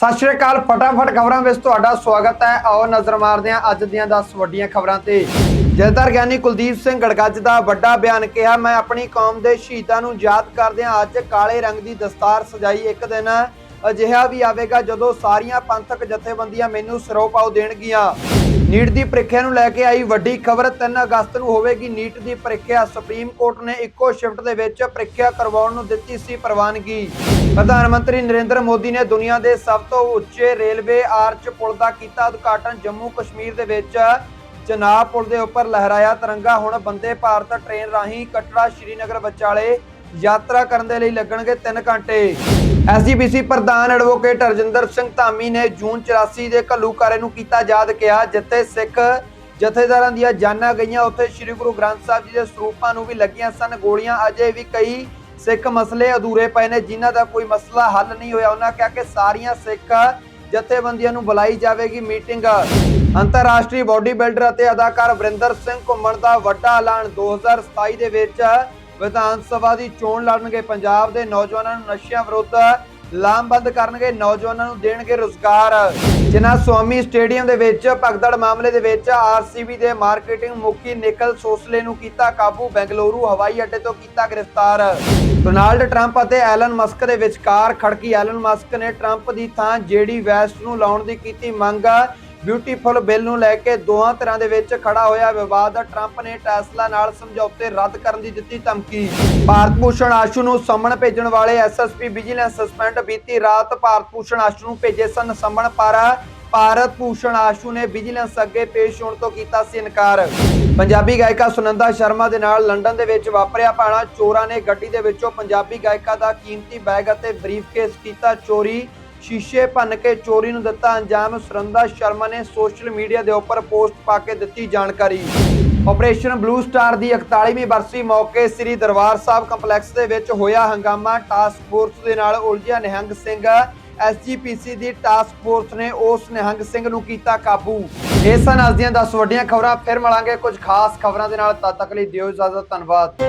ਸਤਿ ਸ਼੍ਰੀ ਅਕਾਲ, ਫਟਾਫਟ ਖਬਰਾਂ ਵਿੱਚ ਤੁਹਾਡਾ ਸਵਾਗਤ ਹੈ। ਆਓ ਨਜ਼ਰ ਮਾਰਦੇ ਹਾਂ ਅੱਜ ਦੀਆਂ 10 ਵੱਡੀਆਂ ਖਬਰਾਂ ਤੇ। ਜਥੇਦਾਰ ਗਿਆਨੀ ਕੁਲਦੀਪ ਸਿੰਘ ਗੜਗੱਜ ਦਾ ਵੱਡਾ ਬਿਆਨ ਕਿਹਾ, ਮੈਂ ਆਪਣੀ ਕੌਮ ਦੇ ਸ਼ਹੀਦਾਂ ਨੂੰ ਯਾਦ ਕਰਦਿਆਂ ਅੱਜ ਕਾਲੇ ਰੰਗ ਦੀ ਦਸਤਾਰ ਸਜਾਈ ਇੱਕ ਦਿਨ ਅਜਿਹਾ ਵੀ ਆਵੇਗਾ ਜਦੋਂ ਸਾਰੀਆਂ ਪੰਥਕ ਜਥੇਬੰਦੀਆਂ ਮੈਨੂੰ ਸਿਰੋਂ ਪਾਉ ਦੇਣਗੀਆਂ। ਨੀਟ ਦੀ ਪ੍ਰੀਖਿਆ ਨੂੰ ਲੈ ਕੇ ਆਈ ਵੱਡੀ ਖਬਰ 3 ਅਗਸਤ ਨੂੰ ਹੋਵੇਗੀ ਨੀਟ ਦੀ ਪ੍ਰੀਖਿਆ। ਸੁਪਰੀਮ ਕੋਰਟ ਨੇ ਇੱਕੋ ਸ਼ਿਫਟ ਦੇ ਵਿੱਚ ਪ੍ਰੀਖਿਆ ਕਰਵਾਉਣ ਨੂੰ ਦਿੱਤੀ ਸੀ ਪ੍ਰਵਾਨਗੀ। ਪ੍ਰਧਾਨ ਮੰਤਰੀ ਨਰਿੰਦਰ ਮੋਦੀ ਨੇ ਦੁਨੀਆ ਦੇ ਸਭ ਤੋਂ ਉੱਚੇ ਰੇਲਵੇ ਆਰਚ ਪੁਲ ਦਾ ਕੀਤਾ ਉਦਘਾਟਨ। ਜੰਮੂ ਕਸ਼ਮੀਰ ਦੇ ਵਿੱਚ ਚਨਾਬ ਪੁਲ ਦੇ ਉੱਪਰ ਲਹਿਰਾਇਆ ਤਿਰੰਗਾ। ਹੁਣ ਬੰਦੇ ਭਾਰਤ ਟ੍ਰੇਨ ਰਾਹੀਂ ਕਟੜਾ ਸ਼੍ਰੀਨਗਰ ਵਿਚਾਲੇ ਯਾਤਰਾ ਕਰਨ ਦੇ ਲਈ ਲੱਗਣਗੇ 3 ਘੰਟੇ। ਐਸਜੀਪੀਸੀ ਪ੍ਰਧਾਨ ਐਡਵੋਕੇਟ ਅਰਜਿੰਦਰ ਸਿੰਘ ਧਾਮੀ ਨੇ ਜੂਨ 84 ਦੇ ਘੱਲੂਕਾਰੇ ਨੂੰ ਕੀਤਾ ਯਾਦ ਕਿਹਾ, ਜਿੱਥੇ ਸਿੱਖ ਜਥੇਦਾਰਾਂ ਦੀਆਂ ਜਾਨਾਂ ਗਈਆਂ। ਉੱਥੇ ਸ੍ਰੀ ਗੁਰੂ ਗ੍ਰੰਥ ਸਾਹਿਬ ਜੀ ਦੇ ਸਰੂਪਾਂ ਨੂੰ ਵੀ ਲੱਗੀਆਂ ਸਨ। ਗੋਲੀਆਂ ਅਜੇ ਵੀ ਕਈ ਸਿੱਖ ਮਸਲੇ ਅਧੂਰੇ ਪਏ ਨੇ, ਜਿਨ੍ਹਾਂ ਦਾ ਕੋਈ ਮਸਲਾ ਹੱਲ ਨਹੀਂ ਹੋਇਆ। ਉਹਨਾਂ ਕਿਹਾ ਕਿ ਸਾਰੀਆਂ ਸਿੱਖ ਜਥੇਬੰਦੀਆਂ ਨੂੰ ਬੁਲਾਈ ਜਾਵੇਗੀ ਮੀਟਿੰਗ। ਅੰਤਰਰਾਸ਼ਟਰੀ ਬਾਡੀ ਬਿਲਡਰ ਅਤੇ ਅਦਾਕਾਰ ਵਰਿੰਦਰ ਸਿੰਘ ਘੁੰਮਣ ਦਾ ਵੱਡਾ ਐਲਾਨ। 2027 ਦੇ ਵਿੱਚ ਵਿਧਾਨ ਸਭਾ ਦੀ ਚੋਣ ਲੜਨਗੇ। ਪੰਜਾਬ ਦੇ ਨੌਜਵਾਨਾਂ ਨੂੰ ਨਸ਼ਿਆਂ ਵਿਰੁੱਧ ਲਾਮਬੰਦ ਕਰਨਗੇ। ਨੌਜਵਾਨਾਂ ਨੂੰ ਦੇਣਗੇ ਰੋਜ਼ਗਾਰ। ਜਿਨ੍ਹਾਂ ਸਵਾਮੀ ਸਟੇਡੀਅਮ ਦੇ ਵਿੱਚ ਭਗਦੜ ਮਾਮਲੇ ਦੇ ਵਿੱਚ ਆਰਸੀਬੀ ਦੇ ਮਾਰਕੀਟਿੰਗ ਮੁਖੀ ਨਿਕਲ ਸੋਸਲੇ ਨੂੰ ਕੀਤਾ ਕਾਬੂ, ਬੈਂਗਲੁਰੂ ਹਵਾਈ ਅੱਡੇ ਤੋਂ ਕੀਤਾ ਗ੍ਰਿਫਤਾਰ। ਡੋਨਾਲਡ ਟਰੰਪ ਅਤੇ ਐਲਨ ਮਸਕ ਦੇ ਵਿਚਕਾਰ ਖੜਕੀ। ਐਲਨ ਮਸਕ ਨੇ ਟਰੰਪ ਦੀ ਥਾਂ ਜੇਡੀ ਵੈਸਟ ਨੂੰ ਲਾਉਣ ਦੀ ਕੀਤੀ ਮੰਗ। ਬਿਊਟੀਫੁਲ ਬਿੱਲ ਨੂੰ ਲੈ ਕੇ ਦੋਹਾਂ ਤਰ੍ਹਾਂ ਦੇ ਵਿੱਚ ਖੜਾ ਹੋਇਆ ਵਿਵਾਦ, ਟਰੰਪ ਨੇ ਟੈਸਲਾ ਨਾਲ ਸਮਝੌਤੇ ਰੱਦ ਕਰਨ ਦੀ ਦਿੱਤੀ ਧਮਕੀ। ਭਾਰਤ ਭੂਸ਼ਣ ਆਸ਼ੂ ਨੂੰ ਸੰਮਣ ਭੇਜਣ ਵਾਲੇ ਐਸਐਸਪੀ ਵਿਜੀਲੈਂਸ ਸਸਪੈਂਡ ਬੀਤੀ ਰਾਤ ਭਾਰਤ ਭੂਸ਼ਣ ਆਸ਼ੂ ਨੂੰ ਭੇਜੇ ਸਨ ਸੰਮਣ, ਪਰ ਭਾਰਤ ਭੂਸ਼ਣ ਆਸ਼ੂ ਨੇ ਵਿਜੀਲੈਂਸ ਅੱਗੇ ਪੇਸ਼ ਹੋਣ ਤੋਂ ਕੀਤਾ ਸੀ ਇਨਕਾਰ। ਪੰਜਾਬੀ ਗਾਇਕਾ ਸੁਨੰਦਾ ਸ਼ਰਮਾ ਦੇ ਨਾਲ ਲੰਡਨ ਦੇ ਵਿੱਚ ਵਾਪਰਿਆ ਭਾਣਾ ਚੋਰਾਂ ਨੇ ਗੱਡੀ ਦੇ ਵਿੱਚੋਂ ਪੰਜਾਬੀ ਗਾਇਕਾ ਦਾ ਕੀਮਤੀ ਬੈਗ ਅਤੇ ਬਰੀਫਕੇਸ ਕੀਤਾ ਚੋਰੀ। ਸ਼ੀਸ਼ੇ ਭੰਨ ਕੇ ਚੋਰੀ ਨੂੰ ਦਿੱਤਾ ਅੰਜਾਮ ਸੁਰੰਦਾ ਸ਼ਰਮਾ ਨੇ ਸੋਸ਼ਲ ਮੀਡੀਆ ਦੇ ਉੱਪਰ ਪੋਸਟ ਪਾ ਕੇ ਦਿੱਤੀ ਜਾਣਕਾਰੀ। ਆਪਰੇਸ਼ਨ ਬਲੂ ਸਟਾਰ ਦੀ 41ਵੀਂ ਬਰਸੀ ਮੌਕੇ ਸ੍ਰੀ ਦਰਬਾਰ ਸਾਹਿਬ ਕੰਪਲੈਕਸ ਦੇ ਵਿੱਚ ਹੋਇਆ ਹੰਗਾਮਾ। ਟਾਸਕ ਫੋਰਸ ਦੇ ਨਾਲ ਉਲਝਿਆ ਨਿਹੰਗ ਸਿੰਘ। ਐਸਜੀਪੀਸੀ ਦੀ ਟਾਸਕ ਫੋਰਸ ਨੇ ਉਸ ਨਿਹੰਗ ਸਿੰਘ ਨੂੰ ਕੀਤਾ ਕਾਬੂ। ਇਹ ਸਨ ਅੱਜ ਦੀਆਂ 10 ਵੱਡੀਆਂ ਖਬਰਾਂ, ਫਿਰ ਮਿਲਾਂਗੇ ਕੁਝ ਖਾਸ ਖਬਰਾਂ ਦੇ ਨਾਲ। ਤਦ ਤੱਕ ਲਈ ਦਿਓ ਇਜਾਜ਼ਤ, ਧੰਨਵਾਦ।